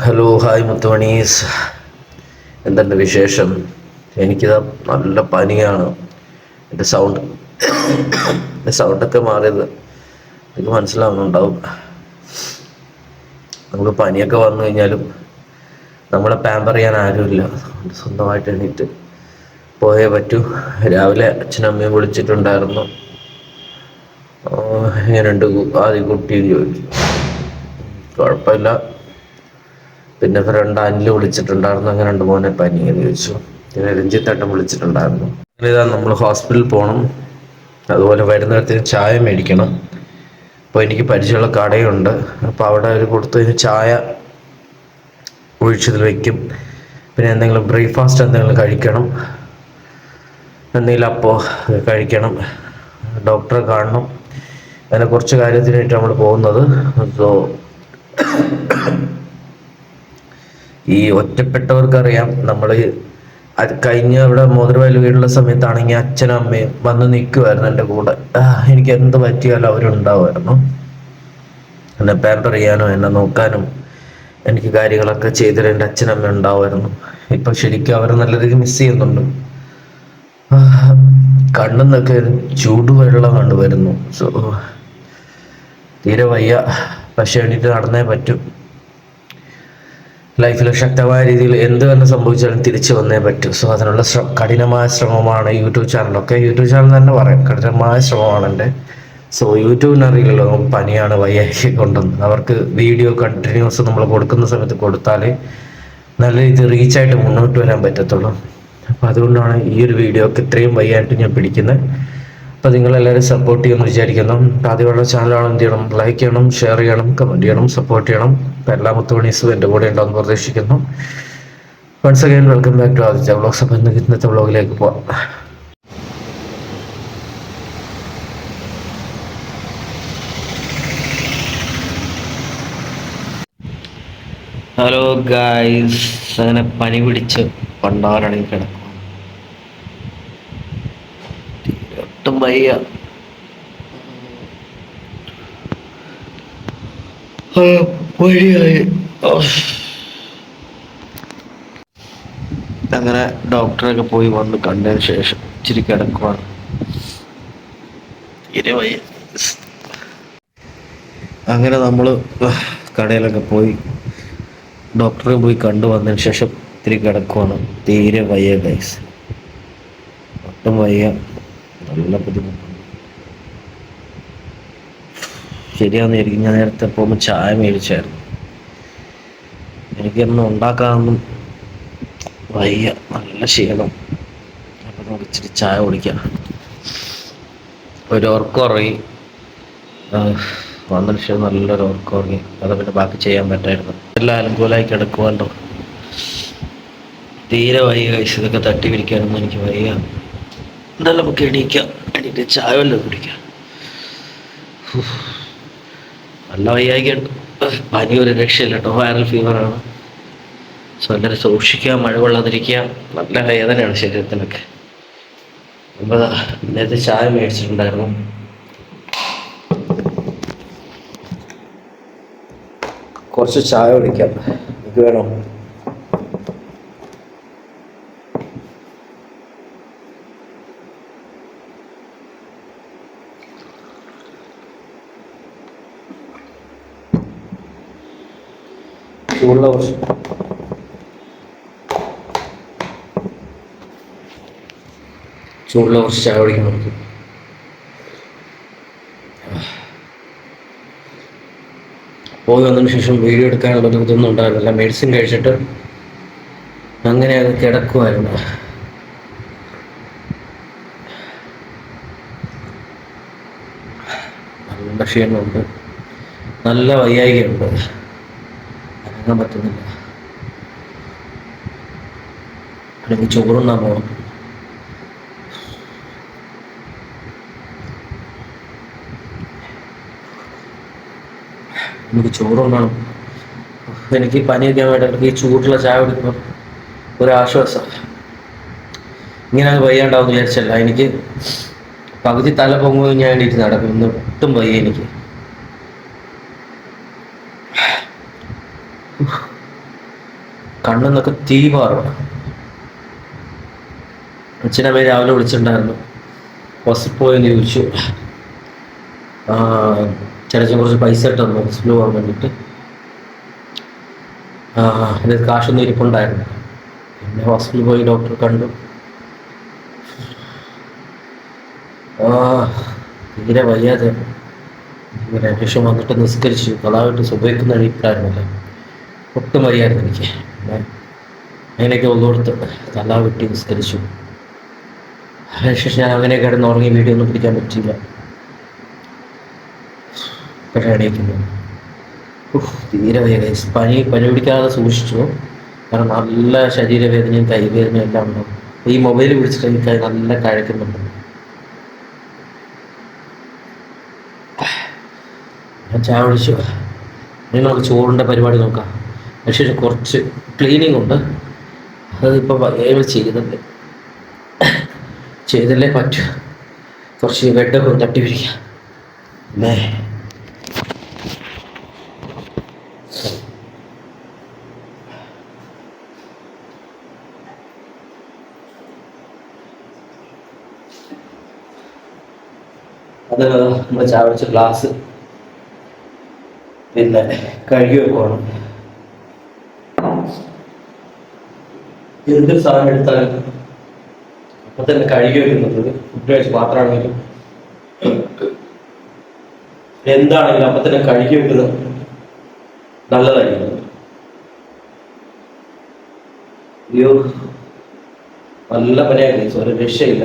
Hello hi മുത്തുമണീസ്. എന്തുണ്ട് വിശേഷം? എനിക്കിതാ നല്ല പനിയാണ്. എന്റെ സൗണ്ട് എന്റെ സൗണ്ടൊക്കെ മാറിയത്. എനിക്ക് മനസ്സിലാവുന്നുണ്ടാവും. നമുക്ക് പനിയൊക്കെ വന്നു കഴിഞ്ഞാലും നമ്മളെ പാമ്പർ ചെയ്യാൻ ആരുമില്ല. സ്വന്തമായിട്ട് എണീറ്റ് പോയേ പറ്റൂ. രാവിലെ അച്ഛനും അമ്മയും വിളിച്ചിട്ടുണ്ടായിരുന്നു. ഇങ്ങനെ ഉണ്ട് ആദ്യം ആദ്യ കുട്ടി ചോദിച്ചു. കുഴപ്പമില്ല. പിന്നെ ഫ്രണ്ട് അനിൽ വിളിച്ചിട്ടുണ്ടായിരുന്നു. അങ്ങനെ രണ്ട് മോനെ പനി എന്ന് ചോദിച്ചു. പിന്നെ രഞ്ജിത്തേട്ടൻ വിളിച്ചിട്ടുണ്ടായിരുന്നു. അങ്ങനെ ഇതാ നമ്മൾ ഹോസ്പിറ്റലിൽ പോകണം അതുപോലെ വരുന്നിടത്തിന് ചായ മേടിക്കണം. അപ്പോൾ എനിക്ക് പരിചയമുള്ള കടയുണ്ട്. അപ്പോൾ അവിടെ അവർ കൊടുത്തു ചായ ഒഴിച്ചതിൽ വയ്ക്കും പിന്നെ എന്തെങ്കിലും ബ്രേക്ക്ഫാസ്റ്റ് എന്തെങ്കിലും കഴിക്കണം. എന്തെങ്കിലും അപ്പോൾ കഴിക്കണം. ഡോക്ടറെ കാണണം. അങ്ങനെ കുറച്ച് കാര്യത്തിനായിട്ട് നമ്മൾ പോകുന്നത്. സോ ഈ ഒറ്റപ്പെട്ടവർക്കറിയാം. നമ്മൾ കഴിഞ്ഞ ഇവിടെ മോതിരവയൽ വീടുള്ള സമയത്താണെങ്കിൽ അച്ഛനും അമ്മയും വന്ന് നിൽക്കുമായിരുന്നു എന്റെ കൂടെ. എനിക്ക് എന്ത് പറ്റിയാലും അവരുണ്ടാവുമായിരുന്നു. എന്നെ പാമ്പർ ചെയ്യാനും എന്നെ നോക്കാനും എനിക്ക് കാര്യങ്ങളൊക്കെ ചെയ്തിട്ട് എന്റെ അച്ഛനമ്മ ഉണ്ടാവുമായിരുന്നു. ഇപ്പൊ ശരിക്കും അവർ നല്ല രീതിയിൽ മിസ് ചെയ്യുന്നുണ്ട്. കണ്ണിന്നൊക്കെ ചൂടുവെള്ളം കണ്ടുവരുന്നു സോ തീരെ വയ്യ. പക്ഷെ എണീറ്റ് നടന്നേ പറ്റും. ലൈഫിൽ ശക്തമായ രീതിയിൽ എന്ത് തന്നെ സംഭവിച്ചാലും തിരിച്ചു വന്നേ പറ്റൂ. സോ അതിനുള്ള കഠിനമായ ശ്രമമാണ് യൂട്യൂബ് ചാനലൊക്കെ. യൂട്യൂബ് ചാനൽ തന്നെ പറയാം. കഠിനമായ ശ്രമമാണ് എന്റെ. സോ യൂട്യൂബിന് അറിയില്ലല്ലോ നമുക്ക് പനിയാണ് വയ്യാക്കി കൊണ്ടുവന്ന് അവർക്ക് വീഡിയോ കണ്ടിന്യൂസ് നമ്മൾ കൊടുക്കുന്ന സമയത്ത് കൊടുത്താലേ നല്ല രീതിയിൽ റീച്ചായിട്ട് മുന്നോട്ട് വരാൻ പറ്റത്തുള്ളൂ. അപ്പോൾ അതുകൊണ്ടാണ് ഈ ഒരു വീഡിയോ ഒക്കെ ഇത്രയും വയ്യായിട്ട് ഞാൻ പിടിക്കുന്നത്. അപ്പോൾ നിങ്ങളെല്ലാവരും സപ്പോർട്ട് ചെയ്യുമെന്ന് വിചാരിക്കുന്നു. ആദ്യമുള്ള ചാനലാണ് എന്ത് ചെയ്യണം? ലൈക്ക് ചെയ്യണം ഷെയർ ചെയ്യണം കമന്റ് ചെയ്യണം സപ്പോർട്ട് ചെയ്യണം. അപ്പം എല്ലാ മുത്തുമണീസും എന്റെ കൂടെ ഉണ്ടാവുമെന്ന് പ്രതീക്ഷിക്കുന്നു. Once again welcome back to Aditya vlogs ഇന്ന് ഇന്നത്തെ വ്ളോഗിലേക്ക് പോവാം. ഹലോ ഗായ്സ് അങ്ങനെ പനി പിടിച്ച് പണ്ടാരണെങ്കിൽ കിടക്കും ഒട്ടും വയ്യ വഴിയായി. അങ്ങനെ ഡോക്ടറൊക്കെ പോയി വന്ന് കണ്ടതിന് ശേഷം ഇച്ചിരി കിടക്കുവാണ്. അങ്ങനെ നമ്മൾ കടയിലൊക്കെ പോയി ഡോക്ടറെ പോയി കണ്ടു വന്നതിന് ശേഷം ഇത്തിരി കിടക്കുവാണ്. തീരെ വയ്യ ഗൈസ് ഒട്ടും വയ്യ. ശരിയാന്ന് എനിക്ക് ഞാൻ നേരത്തെ പോകുമ്പോൾ ചായ മേടിച്ചായിരുന്നു. എനിക്കൊന്നും ഉണ്ടാക്കാമെന്നും വയ്യ. നല്ല ക്ഷീണം. അപ്പം നമുക്ക് ഇച്ചിരി ചായ കുടിക്കാം. ഒരു ഉറക്കുറങ്ങി വന്നതിന് ശേഷം നല്ലൊരു ഉറക്കുറങ്ങി അത് പിന്നെ ബാക്കി ചെയ്യാൻ പറ്റായിരുന്നു. എല്ലാം അനുകൂലമായി കിടക്കുമല്ലോ തീരെ വയ്യ ഇതൊക്കെ തട്ടി പിടിക്കാനൊന്നും എനിക്ക് വയ്യ. എന്തായാലും നമുക്ക് എണീക്കാം. എണീറ്റ് ചായ വല്ലതും കുടിക്കാം. നല്ല വയ്യായിക്കുണ്ട് പനി ഒരു രക്ഷയില്ല കേട്ടോ. വൈറൽ ഫീവറാണ് സോ എല്ലാവരും സൂക്ഷിക്കുക മഴ കൊള്ളാതിരിക്കുക നല്ല വേദനയാണ് ശരീരത്തിനൊക്കെ. നമ്മൾ നേരത്തെ ചായ മേടിച്ചിട്ടുണ്ടായിരുന്നു. കുറച്ച് ചായ കുടിക്കാം. ഇത് വേണോ. ചൂടുള്ള കുറച്ച്. ചൂടുള്ള കുറച്ച് ചായ കുടിക്കാൻ നമുക്ക് പോയി വന്നതിന് ശേഷം വീഡിയോ എടുക്കാനുള്ള ഇതൊന്നും ഉണ്ടായിരുന്നില്ല. മെഡിസിൻ കഴിച്ചിട്ട് അങ്ങനെ അത് കിടക്കുമായിരുന്നു നല്ല ക്ഷീണമുണ്ട്. നല്ല വയ്യായികയുണ്ട്. അനങ്ങാൻ പറ്റുന്നില്ല. അല്ലെങ്കിൽ ചോറുണ്ണാൻ പോകണം എനിക്ക് ചോറുണ്ണണം. എനിക്ക് പനിയൊക്കെ വേണ്ടി ഈ ചൂടുള്ള ചായ കുടിക്കുമ്പോൾ ഒരാശ്വാസം ഇങ്ങനെ അത് വയ്യാണ്ടാവും വിചാരിച്ചല്ല. എനിക്ക് പകുതി തല പൊങ്ങുമ്പോൾ ഞാൻ എണീറ്റ് നടക്കും. ഒട്ടും വയ്യ എനിക്ക്. കണ്ണെന്നൊക്കെ തീ മാറണം അച്ഛനമ്മ രാവിലെ വിളിച്ചിട്ടുണ്ടായിരുന്നു. ബസ്സിൽ പോയെന്ന് ചോദിച്ചു. ചേട്ടൻ കുറച്ച് പൈസ ഇട്ടെന്നു ഹോസ്പിറ്റലിൽ പോകാൻ വേണ്ടിയിട്ട്. എന്റെ കാശൊന്നും ഇരിപ്പുണ്ടായിരുന്നു. പിന്നെ ഹോസ്പിറ്റലിൽ പോയി ഡോക്ടർ കണ്ടു. തീരെ വയ്യാതെ ഇങ്ങനെ ശേഷം വന്നിട്ട് നിസ്കരിച്ചു. കഥാവിട്ട് സുബൈക്കുന്ന എഴുതിയിട്ടായിരുന്നല്ലേ ഒട്ടും വയ്യായിരുന്നു എനിക്ക്. അങ്ങനെയൊക്കെ ഒന്നുകൊടുത്ത് തല വെട്ടി നിസ്കരിച്ചു. അതിനുശേഷം ഞാൻ അങ്ങനെ കിടന്ന് ഉറങ്ങി വീഡിയോ ഒന്നും പിടിക്കാൻ പറ്റിയില്ല. പക്ഷേ എണീക്കുന്നത് ഉഫ്, തീരെ വേദന. പനി പനി പിടിക്കാതെ സൂക്ഷിച്ചു. കാരണം നല്ല ശരീരവേദനയും കൈവേദനയും എല്ലാം ഉണ്ടാവും ഈ മൊബൈൽ പിടിച്ചിട്ട് എനിക്ക് നല്ല കഴക്കുന്നുണ്ട്. ഞാൻ ചായ കുടിച്ചു. ഇനി നമുക്ക് ചോറിന്റെ പരിപാടി നോക്കാം. പക്ഷേ കുറച്ച് ക്ലീനിങ് ഉണ്ട്. അതിപ്പോൾ വയ്യ ചെയ്യുന്നുണ്ട് ചെയ്തല്ലേ പറ്റൂ. കുറച്ച് ബെഡൊക്കെ ഒന്ന് തട്ടി പിടിക്കാം. മേ അത് നമ്മൾ ചാവടിച്ച ഗ്ലാസ് പിന്നെ കഴുകി വെക്കണം എന്ത് സാധനം എടുത്താലും അപ്പൊ തന്നെ കഴുകി വെക്കുന്നത് ഫുഡ് കഴിച്ച് പാത്രമാണെങ്കിലും എന്താണെങ്കിലും അപ്പൊ തന്നെ കഴുകി വെക്കുന്നത് നല്ലതായിരിക്കും. അയ്യോ നല്ല പനിയായിരുന്നു ഒരു രക്ഷയില്ല.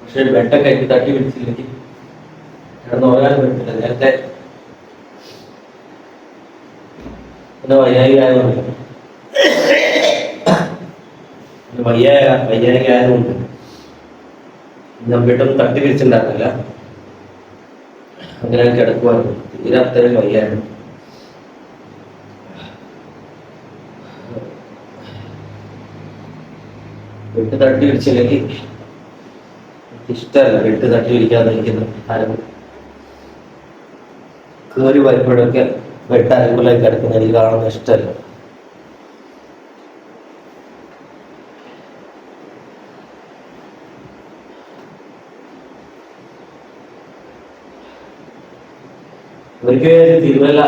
പക്ഷെ ബെഡൊക്കെ എനിക്ക് തട്ടി പിടിച്ചില്ലെങ്കിൽ കിടന്ന് ഉറങ്ങാൻ പറ്റില്ല നേരത്തെ പിന്നെ വയ്യായി ആയതുകൊണ്ട് പിന്നെ ആയതുകൊണ്ട് ഞാൻ ബെഡൊന്നും തട്ടി പിരിച്ചുണ്ടാക്കില്ല അങ്ങനെ കിടക്കുവാനും തീരെ അത്രയും വയ്യായിരുന്നു. വെട്ട് തട്ടി പിടിച്ചില്ലെങ്കിൽ ഇഷ്ടമല്ല. വെട്ട് തട്ടി പിടിക്കാതെ ഇരിക്കുന്ന ആരും. കയറി വരുമ്പോഴൊക്കെ വെട്ട് അനുകൂലമായി കിടക്കുന്ന എനിക്ക് കാണുന്ന ഇഷ്ടമല്ല. ഒരിക്കൽ തിരുവല്ല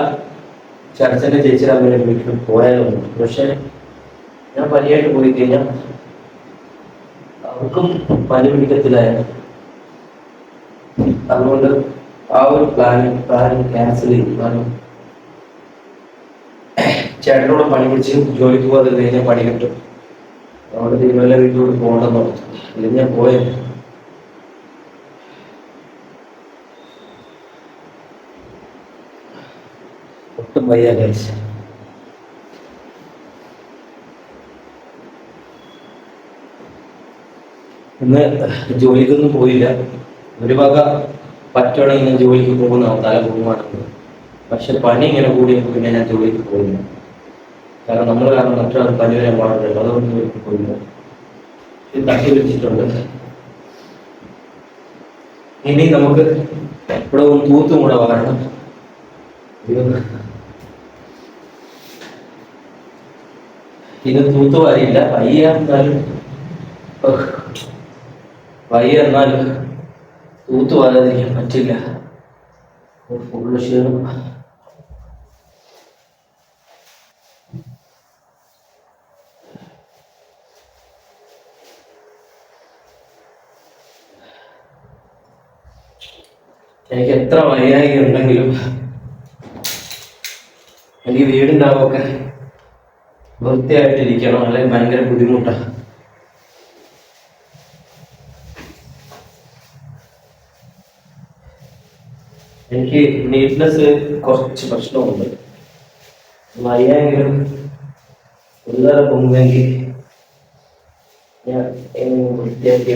ചർച്ചനെ ചേച്ചിയുടെ വേണ്ടി വീട്ടിൽ പോയാലൊന്നും. പക്ഷെ ഞാൻ പനിയായിട്ട് പോയി കഴിഞ്ഞാൽ അവർക്കും പനി പിടിക്കത്തില്ലായിരുന്നു അതുകൊണ്ട് ആ ഒരു പ്ലാൻ പ്ലാൻ ക്യാൻസൽ ചെയ്തു. കാരണം ചേട്ടനോട് പണി പിടിച്ച് ജോലിക്ക് പോകാതെ കഴിഞ്ഞാൽ പണി കിട്ടും. അതുകൊണ്ട് തിരുവല്ല വീട്ടിലോട്ട് പോകണ്ടെന്ന് പറഞ്ഞു. ഇത് ഞാൻ പോയത് ഒട്ടും വയ്യ കഴിച്ച ഇന്ന് ജോലിക്കൊന്നും പോയില്ല. ഒരു വക പറ്റുവാണെങ്കിൽ ഞാൻ ജോലിക്ക് പോകുന്ന തല പോകുവാണെങ്കിൽ പക്ഷെ പണി ഇങ്ങനെ കൂടിയപ്പോൾ പിന്നെ ഞാൻ ജോലിക്ക് പോയില്ല കാരണം നമ്മൾ കാരണം മറ്റൊരാൾ പനി വരാൻ പാടില്ലല്ലോ അതുകൊണ്ട് പോയില്ല ഇത് തട്ടി വെച്ചിട്ടുണ്ട് ഇനി നമുക്ക് ഇവിടെ ഒന്ന് തൂത്തും കൂടെ വാരണം. ഇത് തൂത്തു വാരിയില്ല. വയ്യ എന്നാലും. വയ്യ എന്നാലും തൂത്തു വരാതിരിക്കാൻ പറ്റില്ല. ഫുള്ള് ക്ഷീണം എനിക്ക് എത്ര വയ്യായി ഉണ്ടെങ്കിലും എനിക്ക് വീടുണ്ടാവുമൊക്കെ വൃത്തിയായിട്ടിരിക്കണം. അല്ലെങ്കിൽ ഭയങ്കര ബുദ്ധിമുട്ടാണ് എനിക്ക് നീറ്റ്നെസ് കുറച്ച് പ്രശ്നമുണ്ട്. വയ്യെങ്കിലും ഒരു നേരം പൊങ്ങുമെങ്കിൽ ഞാൻ എങ്ങനെ വൃത്തിയാക്കി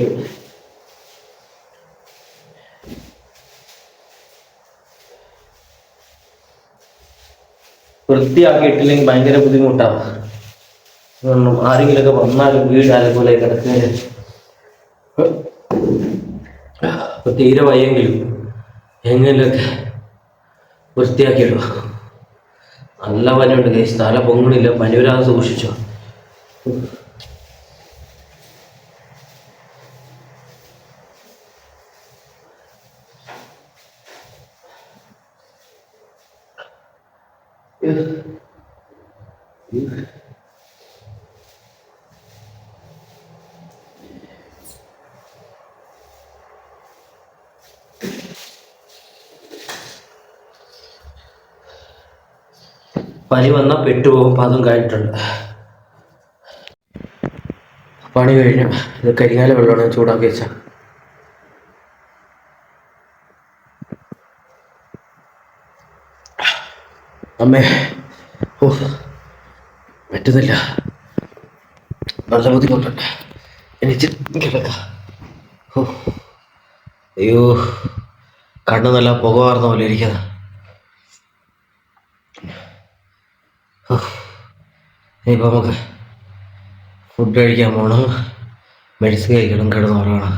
വൃത്തിയാക്കിയിട്ടില്ലെങ്കിൽ ഭയങ്കര ബുദ്ധിമുട്ടാണ് ആരെങ്കിലൊക്കെ വന്നാൽ വീട് അതുപോലെ കിടക്ക് തീരെ വയ്യെങ്കിലും എങ്ങനെയൊക്കെ വൃത്തിയാക്കിയിടുക. നല്ല പനിയുണ്ട് കേസ് തല പൊങ്ങണില്ല. പനി വരാതെ സൂക്ഷിച്ചോ. പനി വന്നാൽ പെട്ടുപോകും. അപ്പം അതും കഴിഞ്ഞിട്ടുണ്ട്. പണി കഴിഞ്ഞു. ഇത് കരിങ്ങാല വെള്ളമാണ് ചൂടാക്കി വെച്ച അമ്മേ ഓ പറ്റുന്നില്ല. നല്ല ബുദ്ധിമുട്ടുണ്ട് എനിക്ക് കിടക്ക. ഓ അയ്യോ കണ്ണ് നല്ല പുക വാർന്ന പോലെ ഇരിക്കുന്ന. ഇനിയിപ്പോൾ നമുക്ക് ഫുഡ് കഴിക്കാൻ പോകണം മെഡിസിൻ കഴിക്കണം കിടന്നുറങ്ങണം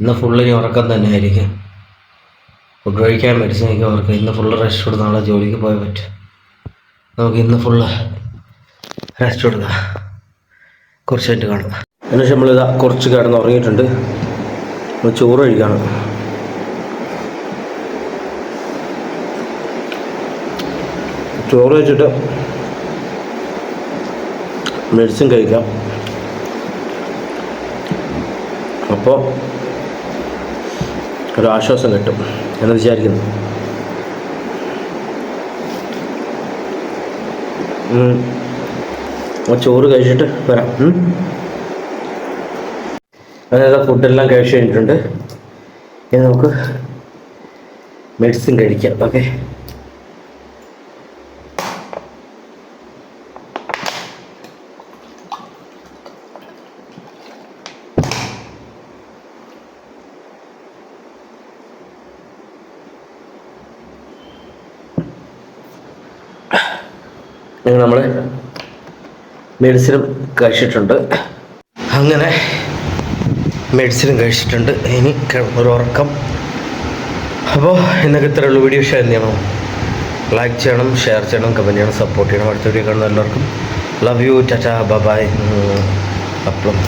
ഇന്ന് ഫുള്ളിന് ഉറക്കം തന്നെ ആയിരിക്കും. മെഡിസിൻ കഴിക്കാൻ ഉറക്കം ഇന്ന് ഫുള്ള് റെസ്റ്റ് കൊടുത്ത് നാളെ ജോലിക്ക് പോയാൽ പറ്റും. നമുക്ക് ഇന്ന് ഫുള്ള് റെസ്റ്റ് കൊടുക്കാം. കുറച്ചായിട്ട് കാണാം. നമ്മൾ നമ്മളിതാ കുറച്ച് കിടന്ന് ഉറങ്ങിയിട്ടുണ്ട് നമ്മൾ ചോറ് കഴിക്കാണ്. ചോറ് വെച്ചിട്ട് മെഡിസിൻ കഴിക്കാം. അപ്പോൾ ഒരു ആശ്വാസം കിട്ടും. എന്ന് വിചാരിക്കുന്നു. ചോറ് കഴിച്ചിട്ട് വരാം. അങ്ങനെ ഫുഡെല്ലാം കഴിച്ചു കഴിഞ്ഞിട്ടുണ്ട്. ഇനി നമുക്ക് മെഡിസിൻ കഴിക്കാം. ഓക്കെ അങ്ങനെ നമ്മൾ മെഡിസിനും കഴിച്ചിട്ടുണ്ട്. അങ്ങനെ മെഡിസിനും കഴിച്ചിട്ടുണ്ട്. ഇനി ഒരു ഉറക്കം. അപ്പോൾ ഇന്നൊക്കെ ഇത്രയുള്ള വീഡിയോ ഷെയർ ചെയ്യണം ലൈക്ക് ചെയ്യണം ഷെയർ ചെയ്യണം കമന്റ് ചെയ്യണം സപ്പോർട്ട് ചെയ്യണം. അടുത്ത വീഡിയോ കാണുന്ന എല്ലാവർക്കും ലവ് യു ടാറ്റ ബൈ അപ്പം